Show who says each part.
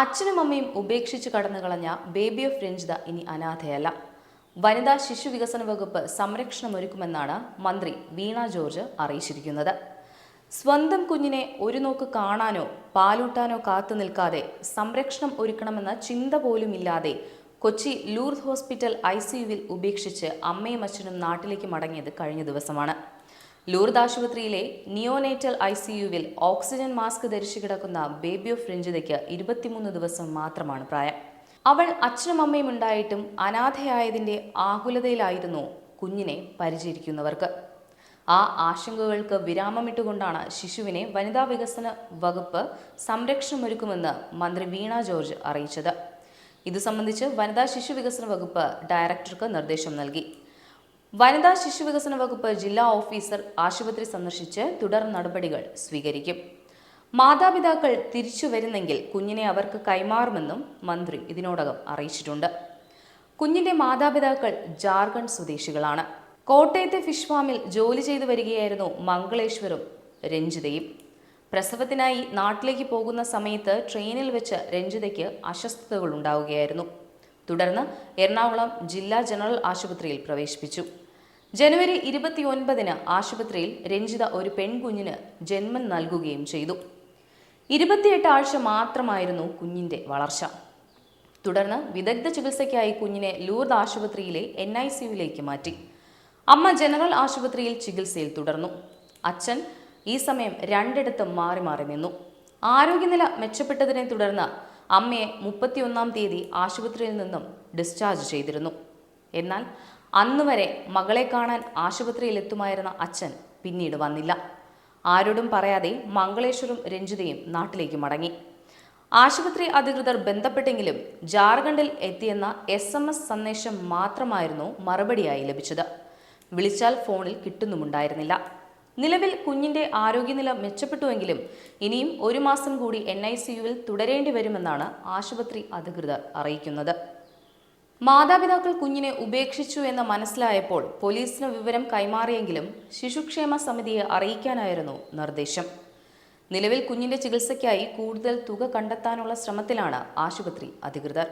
Speaker 1: അച്ഛനും അമ്മയും ഉപേക്ഷിച്ച് കടന്നു കളഞ്ഞ ബേബി ഓഫ് രഞ്ജിത ഇനി അനാഥയല്ല. വനിതാ ശിശു വികസന വകുപ്പ് സംരക്ഷണം സംരക്ഷണമൊരുക്കുമെന്നാണ് മന്ത്രി വീണ ജോർജ് അറിയിച്ചിരിക്കുന്നത്. സ്വന്തം കുഞ്ഞിനെ ഒരു നോക്ക് കാണാനോ പാലൂട്ടാനോ കാത്തു നിൽക്കാതെ സംരക്ഷണം ഒരുക്കണമെന്ന ചിന്ത പോലുമില്ലാതെ കൊച്ചി ലൂർദ് ഹോസ്പിറ്റൽ ഐ സിയുവിൽ ഉപേക്ഷിച്ച് അമ്മയും അച്ഛനും നാട്ടിലേക്ക് മടങ്ങിയത് കഴിഞ്ഞ ദിവസമാണ്. ലൂർദ് ആശുപത്രിയിലെ നിയോനേറ്റൽ ഐ സിയുവിൽ ഓക്സിജൻ മാസ്ക് ധരിച്ചു കിടക്കുന്ന ബേബി ഓഫ് രഞ്ജിതയ്ക്ക് ഇരുപത്തിമൂന്ന് ദിവസം മാത്രമാണ് പ്രായം. അവൾ അച്ഛനും അമ്മയും ഉണ്ടായിട്ടും അനാഥയായതിന്റെ ആകുലതയിലായിരുന്നു കുഞ്ഞിനെ പരിചരിക്കുന്നവർക്ക്. ആ ആശങ്കകൾക്ക് വിരാമമിട്ടുകൊണ്ടാണ് ശിശുവിനെ വനിതാ വികസന വകുപ്പ് സംരക്ഷണമൊരുക്കുമെന്ന് മന്ത്രി വീണ ജോർജ് അറിയിച്ചത്. ഇത് സംബന്ധിച്ച് വനിതാ ശിശു വികസന വകുപ്പ് ഡയറക്ടർക്ക് നിർദ്ദേശം നൽകി. വനിതാ ശിശുവികസന വകുപ്പ് ജില്ലാ ഓഫീസർ ആശുപത്രി സന്ദർശിച്ച് തുടർ നടപടികൾ സ്വീകരിക്കും. മാതാപിതാക്കൾ തിരിച്ചു വരുന്നെങ്കിൽ കുഞ്ഞിനെ അവർക്ക് കൈമാറുമെന്നും മന്ത്രി ഇതിനോടകം അറിയിച്ചിട്ടുണ്ട്. കുഞ്ഞിന്റെ മാതാപിതാക്കൾ ജാർഖണ്ഡ് സ്വദേശികളാണ്. കോട്ടയത്തെ ഫിഷ് ഫാമിൽ ജോലി ചെയ്തു വരികയായിരുന്നു മംഗളേശ്വരും രഞ്ജിതയും. പ്രസവത്തിനായി നാട്ടിലേക്ക് പോകുന്ന സമയത്ത് ട്രെയിനിൽ വെച്ച് രഞ്ജിതയ്ക്ക് അസ്വസ്ഥതകൾ ഉണ്ടാവുകയായിരുന്നു തുടർന്ന് എറണാകുളം ജില്ലാ ജനറൽ ആശുപത്രിയിൽ പ്രവേശിപ്പിച്ചു. ജനുവരി ഇരുപത്തിയൊൻപതിന് ആശുപത്രിയിൽ രഞ്ജിത ഒരു പെൺകുഞ്ഞിന് ജന്മം നൽകുകയും ചെയ്തു. ഇരുപത്തിയെട്ട് ആഴ്ച മാത്രമായിരുന്നു കുഞ്ഞിന്റെ വളർച്ച. തുടർന്ന് വിദഗ്ധ ചികിത്സയ്ക്കായി കുഞ്ഞിനെ ലൂർദ് ആശുപത്രിയിലെ എൻ ഐ സിയുലേക്ക് മാറ്റി. അമ്മ ജനറൽ ആശുപത്രിയിൽ ചികിത്സയിൽ തുടർന്നു. അച്ഛൻ ഈ സമയം രണ്ടിടത്തും മാറി മാറി നിന്നു. ആരോഗ്യനില മെച്ചപ്പെട്ടതിനെ തുടർന്ന് അമ്മയെ മുപ്പത്തിയൊന്നാം തീയതി ആശുപത്രിയിൽ നിന്നും ഡിസ്ചാർജ് ചെയ്തിരുന്നു. എന്നാൽ അന്ന് വരെ മകളെ കാണാൻ ആശുപത്രിയിൽ എത്തുമായിരുന്ന അച്ഛൻ പിന്നീട് വന്നില്ല. ആരോടും പറയാതെ മംഗളേശ്വരും രഞ്ജിതയും നാട്ടിലേക്ക് മടങ്ങി. ആശുപത്രി അധികൃതർ ബന്ധപ്പെട്ടെങ്കിലും ജാർഖണ്ഡിൽ എത്തിയെന്ന എസ് എം എസ് സന്ദേശം മാത്രമായിരുന്നു മറുപടിയായി ലഭിച്ചത്. വിളിച്ചാൽ ഫോണിൽ കിട്ടുന്നുമുണ്ടായിരുന്നില്ല. നിലവിൽ കുഞ്ഞിന്റെ ആരോഗ്യനില മെച്ചപ്പെട്ടുവെങ്കിലും ഇനിയും ഒരു മാസം കൂടി എൻ ഐ സിയുവിൽ തുടരേണ്ടി വരുമെന്നാണ് ആശുപത്രി അധികൃതർ അറിയിക്കുന്നത്. മാതാപിതാക്കൾ കുഞ്ഞിനെ ഉപേക്ഷിച്ചു എന്ന് മനസ്സിലായപ്പോൾ പോലീസിന് വിവരം കൈമാറിയെങ്കിലും ശിശുക്ഷേമ സമിതിയെ അറിയിക്കാനായിരുന്നു നിർദ്ദേശം. നിലവിൽ കുഞ്ഞിന്റെ ചികിത്സയ്ക്കായി കൂടുതൽ തുക കണ്ടെത്താനുള്ള ശ്രമത്തിലാണ് ആശുപത്രി അധികൃതർ.